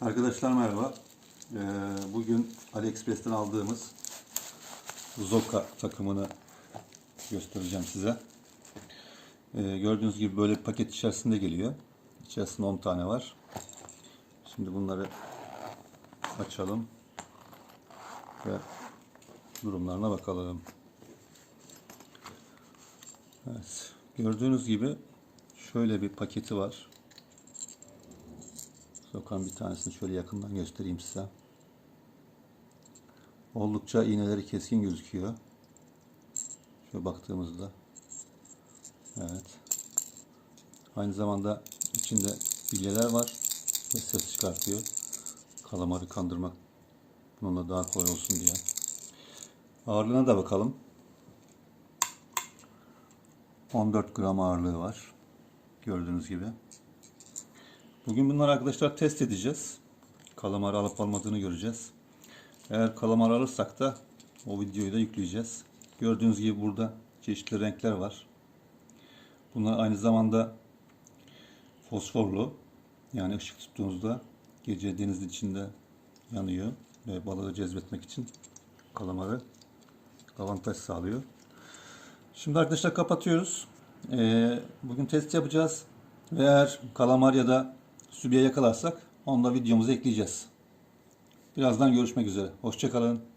Arkadaşlar merhaba. Ee, bugün AliExpress'ten aldığımız Zoka takımını göstereceğim size. Ee, gördüğünüz gibi böyle bir paket içerisinde geliyor. İçerisinde 10 tane var. Şimdi bunları açalım ve durumlarına bakalım. Evet. Gördüğünüz gibi şöyle bir paketi var. Sokan bir tanesini şöyle yakından göstereyim size. Oldukça iğneleri keskin gözüküyor. Şöyle baktığımızda. Evet. Aynı zamanda içinde bilyeler var ve ses çıkartıyor. Kalamarı kandırmak bununla daha kolay olsun diye. Ağırlığına da bakalım. 14 gram ağırlığı var. Gördüğünüz gibi. Bugün bunları arkadaşlar test edeceğiz. Kalamarı alıp almadığını göreceğiz. Eğer kalamar alırsak da o videoyu da yükleyeceğiz. Gördüğünüz gibi burada çeşitli renkler var. Bunlar aynı zamanda fosforlu. Yani ışık tuttuğunuzda gece denizin içinde yanıyor ve balığı cezbetmek için kalamarı avantaj sağlıyor. Şimdi arkadaşlar kapatıyoruz. Ee, bugün test yapacağız. Ve eğer kalamar ya da sübye yakalarsak onu da videomuza ekleyeceğiz. Birazdan görüşmek üzere. Hoşçakalın.